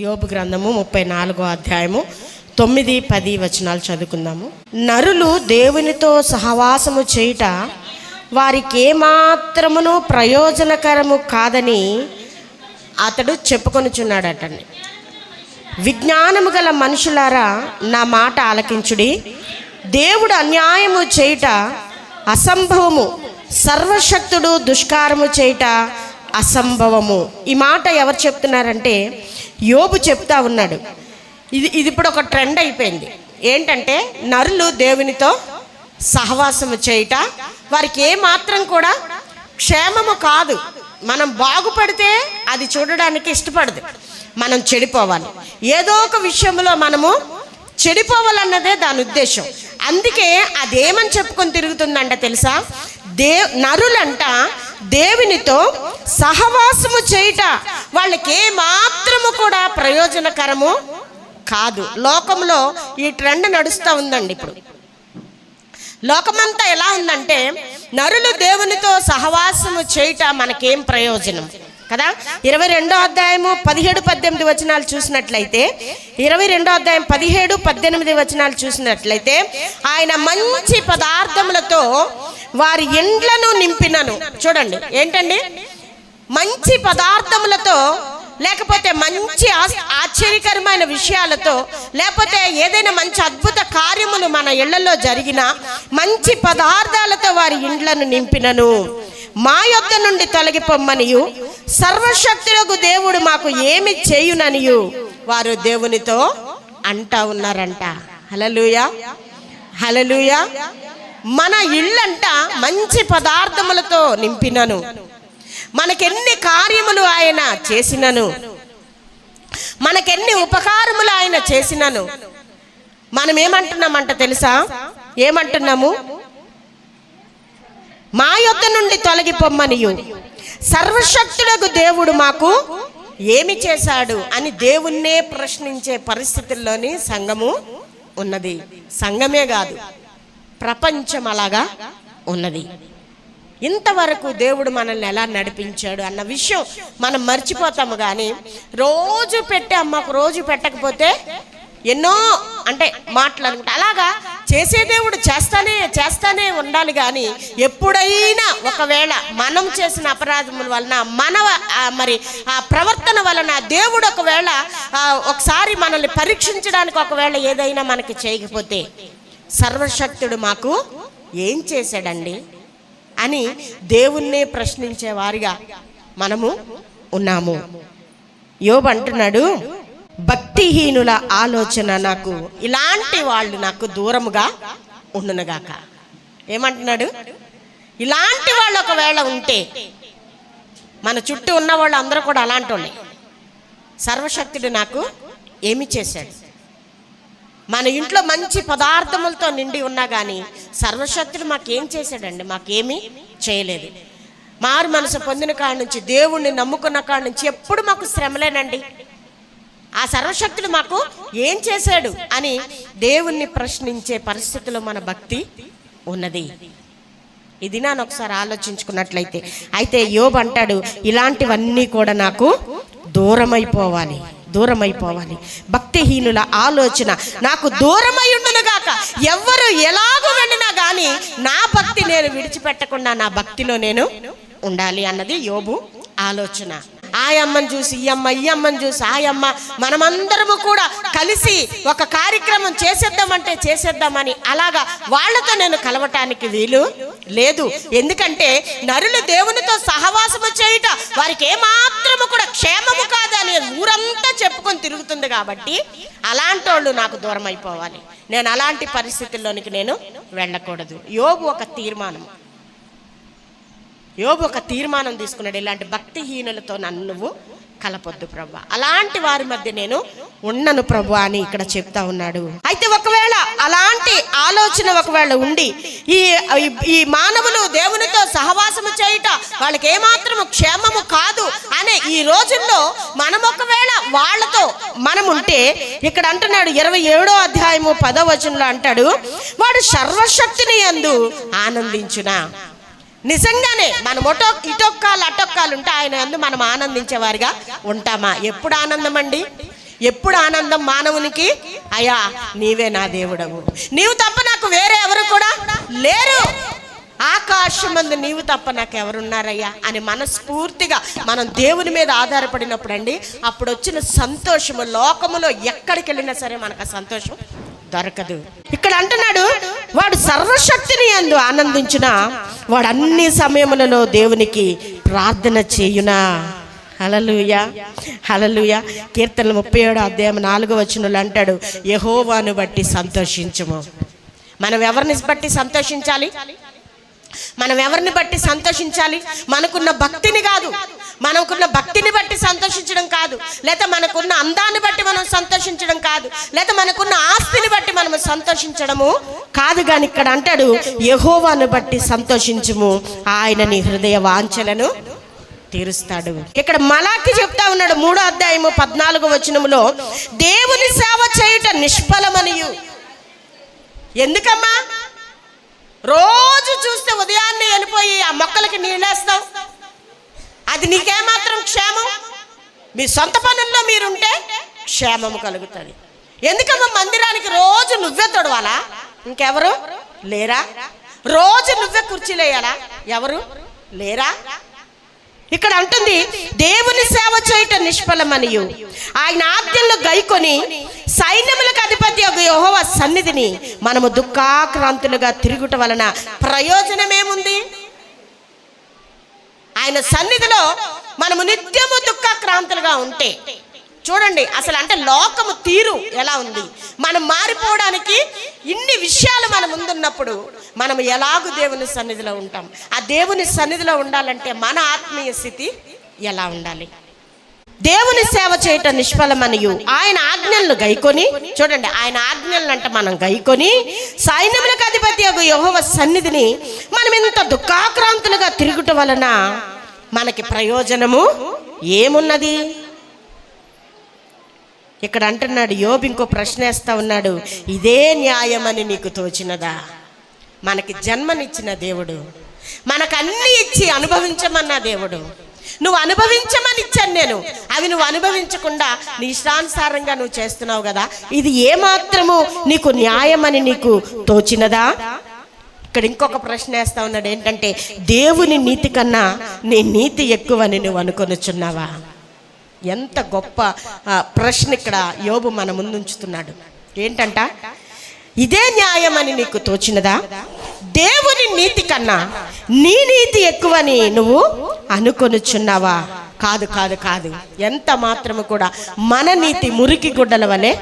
యోబు గ్రంథము ముప్పై నాలుగో అధ్యాయము తొమ్మిది పది వచనాలు చదువుకుందాము. నరులు దేవునితో సహవాసము చేయుట వారికి ఏమాత్రమును ప్రయోజనకరము కాదని అతడు చెప్పుకొనుచున్నాడటండి. విజ్ఞానము గల మనుషులారా నా మాట ఆలకించుడి. దేవుడు అన్యాయము చేయుట అసంభవము సర్వశక్తుడు దుష్కారము చేయుట అసంభవము. ఈ మాట ఎవరు చెప్తున్నారంటే యోబు చెప్తా ఉన్నాడు. ఇది ఇది ఇప్పుడు ఒక ట్రెండ్ అయిపోయింది. ఏంటంటే నరులు దేవునితో సహవాసము చేయుట వారికి ఏ మాత్రం కూడా క్షేమము కాదు. మనం బాగుపడితే అది చూడడానికి ఇష్టపడదు. మనం చెడిపోవాలి. ఏదో ఒక విషయంలో మనము చెడిపోవాలన్నదే దాని ఉద్దేశం. అందుకే అదేమని చెప్పుకొని తిరుగుతుందంట తెలుసా? దే నరులంట దేవునితో సహవాసము చేయుట వాళ్ళకి మాత్రము కూడా ప్రయోజనకరము కాదు. లోకంలో ఈ ట్రెండ్ నడుస్తూ ఉందండి ఇప్పుడు. లోకమంతా ఎలా ఉందంటే నరులు దేవునితో సహవాసము చేయుట మనకేం ప్రయోజనం. కదా? ఇరవై రెండో అధ్యాయము పదిహేడు పద్దెనిమిది వచనాలు చూసినట్లయితే ఇరవై రెండో అధ్యాయం పదిహేడు పద్దెనిమిది వచనాలు చూసినట్లయితే ఆయన మంచి పదార్థములతో వారి ఇండ్లను నింపినను. చూడండి ఏంటండి? మంచి పదార్థములతో లేకపోతే మంచి ఆశ్చర్యకరమైన విషయాలతో లేకపోతే ఏదైనా మంచి అద్భుత కార్యములు మన ఇళ్ళలో జరిగిన మంచి పదార్థాలతో వారి ఇండ్లను నింపినను. మా యొద్ద నుండి తొలగిపోమ్మనియు. సర్వశక్తులకు దేవుడు మాకు ఏమి చేయుననియు. వారు దేవునితో అంటా ఉన్నారంట. హలలుయా హలలుయా మన ఇళ్ళంట మంచి పదార్థములతో నింపినను. మనకెన్ని కార్యములు ఆయన చేసినను. మనకెన్ని ఉపకారములు ఆయన చేసినను. మనం ఏమంటున్నామంట తెలుసా? ఏమంటున్నాము? మా యొద్ద నుండి తొలగిపోమ్మనియు. సర్వశక్తులకు దేవుడు మాకు ఏమి చేశాడు అని దేవుణ్ణే ప్రశ్నించే పరిస్థితుల్లోని సంఘము ఉన్నది. సంఘమే కాదు. ప్రపంచం అలాగా ఉన్నది. ఇంతవరకు దేవుడు మనల్ని ఎలా నడిపించాడు అన్న విషయం మనం మర్చిపోతాము కానీ రోజు పెట్టే అమ్మకు రోజు పెట్టకపోతే ఎన్నో అంటే మాటలు అలాగా చేసే దేవుడు చేస్తానే చేస్తానే ఉండాలి కానీ ఎప్పుడైనా ఒకవేళ మనం చేసిన అపరాధముల వలన మన మరి ఆ ప్రవర్తన వలన దేవుడు ఒకవేళ ఒకసారి మనల్ని పరీక్షించడానికి ఒకవేళ ఏదైనా మనకి చేయకపోతే సర్వశక్తుడు మాకు ఏం చేశాడండి? అని దేవుణ్ణే ప్రశ్నించే వారిగా మనము ఉన్నాము. యోబు అంటున్నాడు భక్తిహీనుల ఆలోచన నాకు ఇలాంటి వాళ్ళు నాకు దూరముగా ఉండునుగాక. ఏమంటున్నాడు? ఇలాంటి వాళ్ళు ఒకవేళ ఉంటే మన చుట్టూ ఉన్న వాళ్ళు అందరూ కూడా అలాంటి వాళ్ళే సర్వశక్తుడు నాకు ఏమి చేశాడు? మన ఇంట్లో మంచి పదార్థములతో నిండి ఉన్నా కానీ సర్వశక్తుడు మాకేం చేశాడండి? మాకేమీ చేయలేదు. మారు మనసు పొందిన కాడ నుంచి దేవుణ్ణి నమ్ముకున్న కాడ నుంచి ఎప్పుడు మాకు శ్రమలేనండి. ఆ సర్వశక్తుడు మాకు ఏం చేశాడు అని దేవుణ్ణి ప్రశ్నించే పరిస్థితిలో మన భక్తి ఉన్నది. ఇది నాను ఒకసారి ఆలోచించుకున్నట్లయితే అయితే యోబ్ అంటాడు ఇలాంటివన్నీ కూడా నాకు దూరమైపోవాలి. దూరమైపోవాలి. భక్తిహీనుల ఆలోచన నాకు దూరమై ఉండునుగాక ఎవ్వరు ఎలాగో వెళ్ళినా కానీ నా భక్తి నేను విడిచిపెట్టకుండా నా భక్తిలో నేను ఉండాలి అన్నది యోబు ఆలోచన. ఆ చూసి ఈ అమ్మ ఈ అమ్మని చూసి ఆయమ్మ మనమందరము కూడా కలిసి ఒక కార్యక్రమం చేసేద్దామంటే చేసేద్దామని అలాగా వాళ్ళతో నేను కలవటానికి వీలు లేదు. ఎందుకంటే నరులు దేవునితో సహవాసము చేయుట వారికి ఏమాత్రము కూడా క్షేమము కాదు అని ఊరంతా చెప్పుకొని తిరుగుతుంది కాబట్టి అలాంటి వాళ్ళు నాకు దూరం అయిపోవాలి నేను అలాంటి పరిస్థితుల్లోనికి నేను వెళ్ళకూడదు. యోగు ఒక తీర్మానం యోగు ఒక తీర్మానం తీసుకున్నాడు. ఇలాంటి భక్తిహీనులతో నన్ను నువ్వు కలపొద్దు ప్రభు అలాంటి వారి మధ్య నేను ఉండను ప్రభు అని ఇక్కడ చెప్తా ఉన్నాడు. అయితే ఒకవేళ అలా ఆలోచన ఒకవేళ ఉండి ఈ ఈ- మానవులు దేవునితో సహవాసము చేయుట వాళ్ళకి ఏమాత్రము క్షేమము కాదు అనే ఈ రోజుల్లో మనం ఒకవేళ వాళ్ళతో మనం ఉంటే ఇక్కడ అంటున్నాడు ఇరవై ఏడో అధ్యాయము పదో వచనంలో అంటాడు వాడు సర్వశక్తిని అందు ఆనందించునా. నిజంగానే మన ఒటో ఇటొక్కాలు అటొక్కాలు ఉంటే ఆయన అందు మనం ఆనందించేవారిగా ఉంటామా? ఎప్పుడు ఆనందం అండి ఎప్పుడు ఆనందం మానవునికి? అయ్యా నీవే నా దేవుడవు. నీవు తప్ప నాకు వేరే ఎవరు కూడా లేరు. ఆకాశమందు నీవు తప్ప నాకు ఎవరున్నారయ్యా అని మనస్ఫూర్తిగా మనం దేవుని మీద ఆధారపడినప్పుడు అండి అప్పుడు వచ్చిన సంతోషము లోకములో ఎక్కడికి వెళ్ళినా సరే మనకు ఆ సంతోషం దొరకదు. ఇక్కడ అంటున్నాడు వాడు సర్వశక్తిని అందు ఆనందించిన? వాడు అన్ని సమయములలో దేవునికి ప్రార్థన చేయునా? హలలుయ హలలుయ కీర్తన ముప్పై ఏడు అధ్యాయం నాలుగు వచ్చినలు అంటాడు యహోవాను బట్టి సంతోషించము. మనం ఎవరిని బట్టి సంతోషించాలి? మనం ఎవరిని బట్టి సంతోషించాలి? మనకున్న భక్తిని కాదు. మనకున్న భక్తిని బట్టి సంతోషించడం కాదు. లేదా మనకున్న అందాన్ని బట్టి మనం సంతోషించడం కాదు. లేదా మనకున్న ఆస్తిని బట్టి మనం సంతోషించడము కాదు. కానీ ఇక్కడ అంటాడు యహోవాను బట్టి సంతోషించుము. ఆయన నీ హృదయ వాంఛలను తీరుస్తాడు. ఇక్కడ మలాకి చెప్తా ఉన్నాడు మూడో అధ్యాయము పద్నాలుగు వచనములో దేవుని సేవ చేయుట నిష్ఫలమనియు. ఎందుకమ్మా? రోజు చూస్తే ఉదయాన్నే వెళ్ళిపోయి ఆ మొక్కలకి నీళ్ళేస్తావు అది నీకేమాత్రం క్షేమం? మీ సొంత పనుల్లో మీరుంటే క్షేమము కలుగుతుంది. ఎందుకమ్మా మందిరానికి రోజు నువ్వే తొడవాలా? ఇంకెవరు? లేరా? రోజు నువ్వే కుర్చీలేయాలా ఎవరు? లేరా? ఇక్కడ అంటుంది దేవుని సేవ చేయటం నిష్ఫలమనియు. ఆయన ఆద్యంలో గైకొని సైన్యములకు అధిపతి ఒక సన్నిధిని మనము దుఃఖాక్రాంతులుగా తిరుగుట వలన ప్రయోజనమేముంది? ఆయన సన్నిధిలో మనము నిత్యము దుఃఖాక్రాంతులుగా ఉంటే చూడండి అసలు అంటే లోకము తీరు ఎలా ఉంది? మనం మారిపోవడానికి ఇన్ని విషయాలు మన ముందున్నప్పుడు మనం ఎలాగూ దేవుని సన్నిధిలో ఉంటాం? ఆ దేవుని సన్నిధిలో ఉండాలంటే మన ఆత్మీయ స్థితి ఎలా ఉండాలి? దేవుని సేవ చేయటం నిష్ఫలమనియు. ఆయన ఆజ్ఞలను గైకొని చూడండి ఆయన ఆజ్ఞలను అంటే మనం గైకొని సైన్యములకు అధిపతి ఒక యెహోవా సన్నిధిని మనం ఇంత దుఃఖాక్రాంతులుగా తిరుగుట వలన మనకి ప్రయోజనము ఏమున్నది? ఇక్కడ అంటున్నాడు యోబు ఇంకో ప్రశ్న వేస్తా ఉన్నాడు ఇదే న్యాయమని నీకు తోచినదా? మనకి జన్మనిచ్చిన దేవుడు. మనకు అన్ని ఇచ్చి అనుభవించమన్న దేవుడు. నువ్వు అనుభవించమని ఇచ్చాను నేను. అవి నువ్వు అనుభవించకుండా నీ ఇష్టానుసారంగా నువ్వు చేస్తున్నావు కదా ఇది ఏమాత్రము నీకు న్యాయమని నీకు తోచినదా? ఇక్కడ ఇంకొక ప్రశ్న వేస్తా ఉన్నాడు ఏంటంటే దేవుని నీతి కన్నా నీ నీతి ఎక్కువని నువ్వు అనుకొనుచున్నావా? ఎంత గొప్ప ప్రశ్న ఇక్కడ యోబు మన ముందుంచుతున్నాడు. ఏంటంట? ఇదే న్యాయమని నీకు తోచినదా? దేవుని నీతి కన్నా నీ నీతి ఎక్కువని నువ్వు అనుకొనుచున్నావా? కాదు కాదు కాదు. ఎంత మాత్రము కూడా మన నీతి మురికి గుడ్డల వలె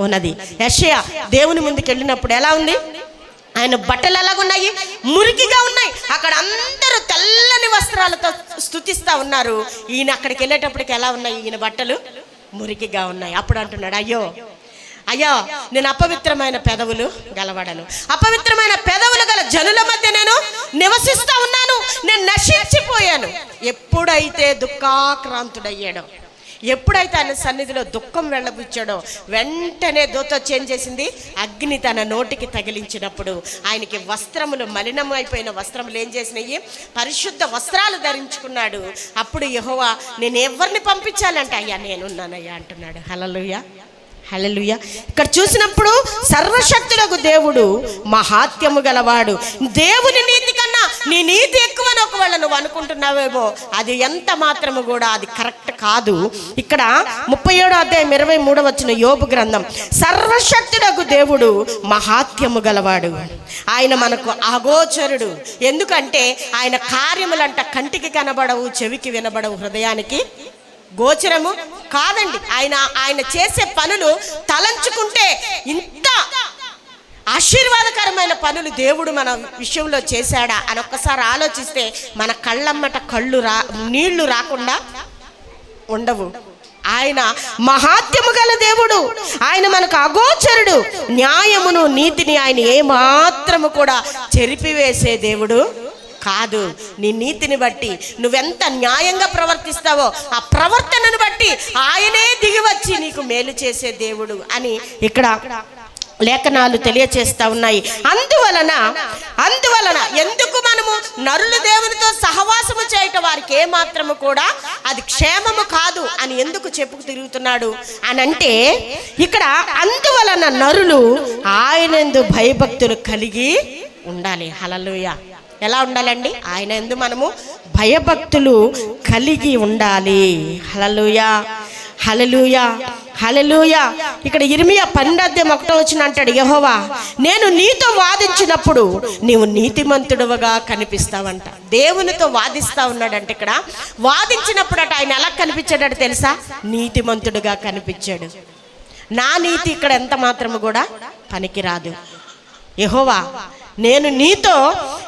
ఉన్నది. యషయ దేవుని ముందుకు వెళ్ళినప్పుడు ఎలా ఉంది? ఆయన బట్టలు ఎలాగున్నాయి మురికిగా ఉన్నాయి. అక్కడ అందరూ తెల్లని వస్త్రాలతో స్థుతిస్తూ ఉన్నారు. ఈయన అక్కడికి వెళ్ళేటప్పటికి ఎలా ఉన్నాయి ఈయన బట్టలు? మురికిగా ఉన్నాయి. అప్పుడు అంటున్నాడు అయ్యో అయ్యో నేను అపవిత్రమైన పెదవులు గలవడను. అపవిత్రమైన పెదవులు గల జనుల మధ్య నేను నివసిస్తూ ఉన్నాను. నేను నశించిపోయాను. ఎప్పుడైతే దుఃఖాక్రాంతుడయ్యాడో ఎప్పుడైతే ఆయన సన్నిధిలో దుఃఖం వెళ్ళబుచ్చాడో వెంటనే దూత చేంజ్ చేసింది. అగ్ని తన నోటికి తగిలించినప్పుడు ఆయనకి వస్త్రములు మలినం అయిపోయిన వస్త్రములు ఏం చేసినాయి? పరిశుద్ధ వస్త్రాలు ధరించుకున్నాడు. అప్పుడు యహోవా నేను ఎవరిని పంపించాలంటే అయ్యా నేనున్నానయ్యా అంటున్నాడు. హలలుయ హల్లెలూయా. ఇక్కడ చూసినప్పుడు సర్వశక్తులకు దేవుడు మహాత్యము గలవాడు. దేవుని నీతి కన్నా నీ నీతి ఎక్కువని ఒకవేళ నువ్వు అనుకుంటున్నావేమో అది ఎంత మాత్రము కూడా అది కరెక్ట్ కాదు. ఇక్కడ ముప్పై ఏడో అధ్యాయం ఇరవై మూడో వచ్చిన యోపు గ్రంథం సర్వశక్తుడకు దేవుడు మహాత్యము గలవాడు. ఆయన మనకు అగోచరుడు. ఎందుకంటే ఆయన కార్యములంట కంటికి కనబడవు చెవికి వినబడవు హృదయానికి గోచరము కాదండి. ఆయన ఆయన చేసే పనులు తలంచుకుంటే ఇంత ఆశీర్వాదకరమైన పనులు దేవుడు మన విషయంలో చేశాడా అని ఒక్కసారి ఆలోచిస్తే మన కళ్ళమ్మట కళ్ళు రా నీళ్ళు రాకుండా ఉండవు. ఆయన మహాత్యము గల దేవుడు. ఆయన మనకు అగోచరుడు. న్యాయమును నీతిని ఆయన ఏమాత్రము కూడా చెరిపివేసే దేవుడు కాదు. నీ నీతిని బట్టి నువ్వెంత న్యాయంగా ప్రవర్తిస్తావో ఆ ప్రవర్తనను బట్టి ఆయనే దిగివచ్చి నీకు మేలు చేసే దేవుడు అని ఇక్కడ లేఖనాలు తెలియచేస్తా ఉన్నాయి. అందువలన అందువలన ఎందుకు మనము నరులు దేవునితో సహవాసము చేయటం వారికి ఏ మాత్రము కూడా అది క్షేమము కాదు అని ఎందుకు చెప్పుకు తిరుగుతున్నాడు అని అంటే ఇక్కడ అందువలన నరులు ఆయనందు భయభక్తులు కలిగి ఉండాలి. హలలుయ ఎలా ఉండాలండి? ఆయన ఎందు మనము భయభక్తులు కలిగి ఉండాలి. హలలుయ హలలుయ హలలుయా ఇక్కడ ఇరిమియా పన్నెండాధ్యాయం ఒకటో వచ్చిన అంటాడు యహోవా నేను నీతో వాదించినప్పుడు నీవు నీతిమంతుడువగా కనిపిస్తావంట. దేవునితో వాదిస్తా ఉన్నాడంట ఇక్కడ. వాదించినప్పుడు అట ఆయన ఎలా కనిపించాడట తెలుసా? నీతిమంతుడుగా కనిపించాడు. నా నీతి ఇక్కడ ఎంత మాత్రము కూడా పనికిరాదు. యహోవా నేను నీతో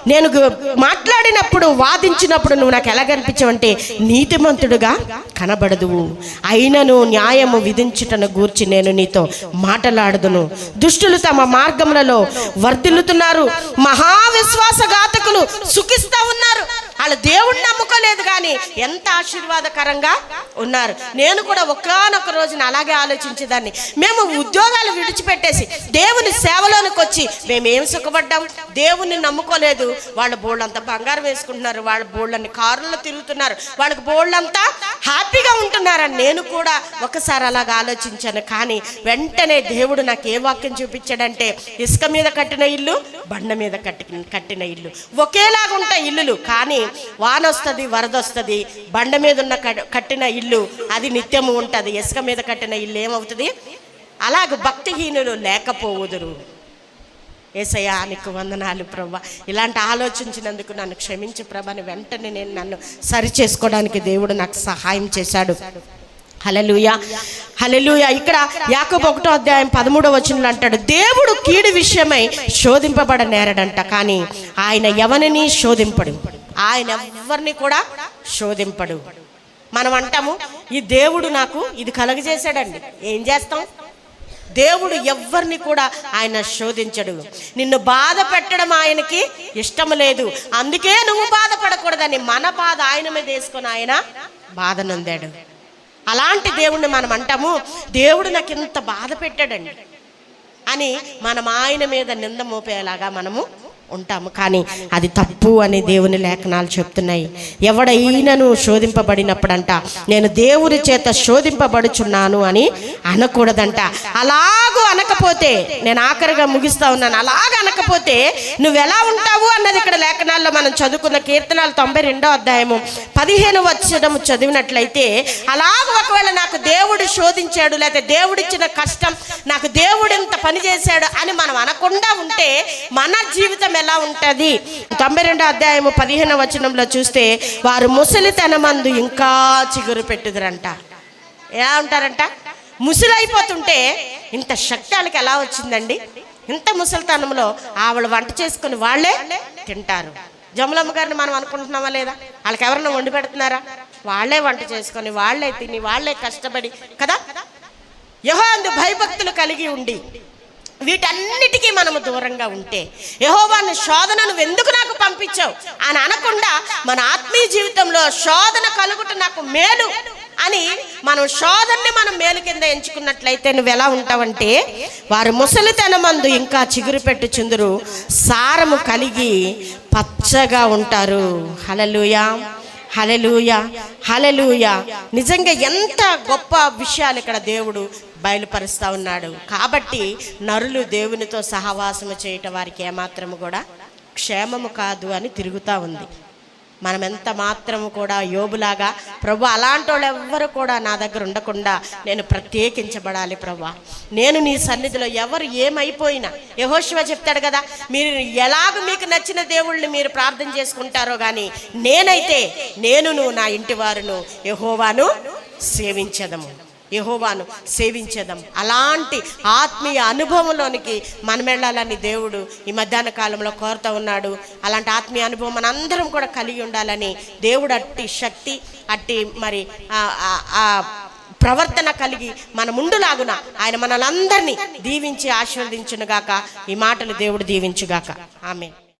నేను మాట్లాడినప్పుడు వాదించినప్పుడు నువ్వు నాకు ఎలా కనిపించవంటే నీతిమంతుడుగా కనబడదువు. అయినను న్యాయము విధించుటను గూర్చి నేను నీతో మాటలాడదును. దుష్టులు తమ మార్గములలో వర్ధిల్లుతున్నారు. మహావిశ్వాసఘాతకులు సుఖిస్తా ఉన్నారు. వాళ్ళు దేవుణ్ణి నమ్ముకోలేదు కానీ ఎంత ఆశీర్వాదకరంగా ఉన్నారు. నేను కూడా ఒకానొక రోజున అలాగే ఆలోచించేదాన్ని. మేము ఉద్యోగాలు విడిచిపెట్టేసి దేవుని సేవలోనికి వచ్చి మేమేం సుఖపడ్డాం? దేవుణ్ణి నమ్ముకోలేదు. వాళ్ళ బోళ్ళంతా బంగారం వేసుకుంటున్నారు. వాళ్ళ బోళ్ళని కారుల్లో తిరుగుతున్నారు. వాళ్ళకి బోళ్ళంతా హ్యాపీగా ఉంటున్నారని నేను కూడా ఒకసారి అలాగ ఆలోచించాను. కానీ వెంటనే దేవుడు నాకు ఏ వాక్యం చూపించాడంటే ఇసుక మీద కట్టిన ఇల్లు బండ మీద కట్టి కట్టిన ఇల్లు. ఒకేలాగా ఉంటాయి ఇల్లులు. కానీ వాన వస్తుంది వరద వస్తుంది బండ మీద ఉన్న కట్టిన ఇల్లు అది నిత్యము ఉంటుంది. ఇసుక మీద కట్టిన ఇల్లు ఏమవుతుంది? అలాగ భక్తిహీనులు లేకపోవుదురు. ఏసయ్యా నీకు వందనాలు ప్రభా ఇలాంటి ఆలోచించినందుకు నన్ను క్షమించు ప్రభాని వెంటనే నేను నన్ను సరి చేసుకోవడానికి దేవుడు నాకు సహాయం చేశాడు. హలలుయ హలలుయ ఇక్కడ యాకబ్ ఒకటో అధ్యాయం పదమూడో వచనంలో అంటాడు దేవుడు కీడు విషయమై శోధింపబడ నేరడంట కానీ ఆయన ఎవరిని శోధింపడు. ఆయన ఎవరిని కూడా శోధింపడు. మనం అంటాము ఈ దేవుడు నాకు ఇది కలగజేశాడండి. ఏం చేస్తాం? దేవుడు ఎవ్వరిని కూడా ఆయన శోధించడు. నిన్ను బాధ పెట్టడం ఆయనకి ఇష్టం లేదు. అందుకే నువ్వు బాధపడకూడదని మన బాధ ఆయన మీద వేసుకొని ఆయన బాధ నొందాడు. అలాంటి దేవుణ్ణి మనం అంటాము దేవుడు నాకు ఇంత బాధ పెట్టాడండి అని మనం ఆయన మీద నింద మోపేలాగా మనము ఉంటాము. కానీ అది తప్పు అని దేవుని లేఖనాలు చెప్తున్నాయి. ఎవడైనను శోధింపబడినప్పుడంట నేను దేవుని చేత శోధింపబడుచున్నాను అని అనకూడదంట. అలాగూ అనకపోతే నేను ఆఖరిగా ముగిస్తా ఉన్నాను. అలాగ అనకపోతే నువ్వు ఎలా ఉంటావు అన్నది ఇక్కడ లేఖనాల్లో మనం చదువుకున్న కీర్తనాలు తొంభై రెండో అధ్యాయము పదిహేను వచ్చడం చదివినట్లయితే అలాగ ఒకవేళ నాకు దేవుడు శోధించాడు లేకపోతే దేవుడిచ్చిన కష్టం నాకు దేవుడు ఇంత పని చేశాడు అని మనం అనకుండా ఉంటే మన జీవితం ఎలా ఉంటుంది? తొంభై రెండో అధ్యాయము పదిహేను వచనంలో చూస్తే వారు ముసలితనమందు ఇంకా చిగురు పెట్టుదరంట. ఎలా ఉంటారంట? ముసలైపోతుంటే ఇంత శక్తి వాళ్ళకి ఎలా వచ్చిందండి? ఇంత ముసలితనంలో ఆవిడ వంట చేసుకుని వాళ్ళే తింటారు. జములమ్మ గారిని మనం అనుకుంటున్నామా లేదా? వాళ్ళకి ఎవరన్నా వండి పెడుతున్నారా? వాళ్ళే వంట చేసుకొని వాళ్ళే తిని వాళ్ళే కష్టపడి కదా? యహో అందు భయభక్తులు కలిగి ఉండి వీటన్నిటికీ మనము దూరంగా ఉంటే యహోవాన్ని శోధన నువ్వు ఎందుకు నాకు పంపించావు అని అనకుండా మన ఆత్మీయ జీవితంలో శోధన కలుగుట నాకు మేలు అని మనం శోధనని మనం మేలు కింద ఎంచుకున్నట్లయితే నువ్వు ఎలా ఉంటావంటే వారు ముసలితనమందు ఇంకా చిగురు పెట్టుచుందురు సారము కలిగి పచ్చగా ఉంటారు. హలలుయా హలెలూయ హలలుయ నిజంగా ఎంత గొప్ప విషయాలు ఇక్కడ దేవుడు బయలుపరుస్తూ ఉన్నాడు. కాబట్టి నరులు దేవునితో సహవాసము చేయటం వారికి ఏమాత్రము కూడా క్షేమము కాదు అని తిరుగుతూ ఉంది. మనం ఎంత మాత్రము కూడా యోబులాగా ప్రభు అలాంటి వాళ్ళు ఎవ్వరు కూడా నా దగ్గర ఉండకుండా నేను ప్రత్యేకించబడాలి ప్రభు. నేను నీ సన్నిధిలో ఎవరు ఏమైపోయినా యహోశివ చెప్తాడు కదా మీరు ఎలాగ మీకు నచ్చిన దేవుళ్ళని మీరు ప్రార్థన చేసుకుంటారో కానీ నేనైతే నేనును నా ఇంటి వారును యహోవాను సేవించదము. యహోవాను సేవించేదాం అలాంటి ఆత్మీయ అనుభవంలోనికి మనం వెళ్ళాలని దేవుడు ఈ మధ్యాహ్న కాలంలో కోరుతూ ఉన్నాడు. అలాంటి ఆత్మీయ అనుభవం మనందరం కూడా కలిగి ఉండాలని దేవుడు అట్టి శక్తి అట్టి మరి ఆ- ప్రవర్తన కలిగి మన ముందులాగున ఆయన మనలందరినీ దీవించి ఆశీర్వదించునుగాక. ఈ మాటలు దేవుడు దీవించుగాక. ఆమె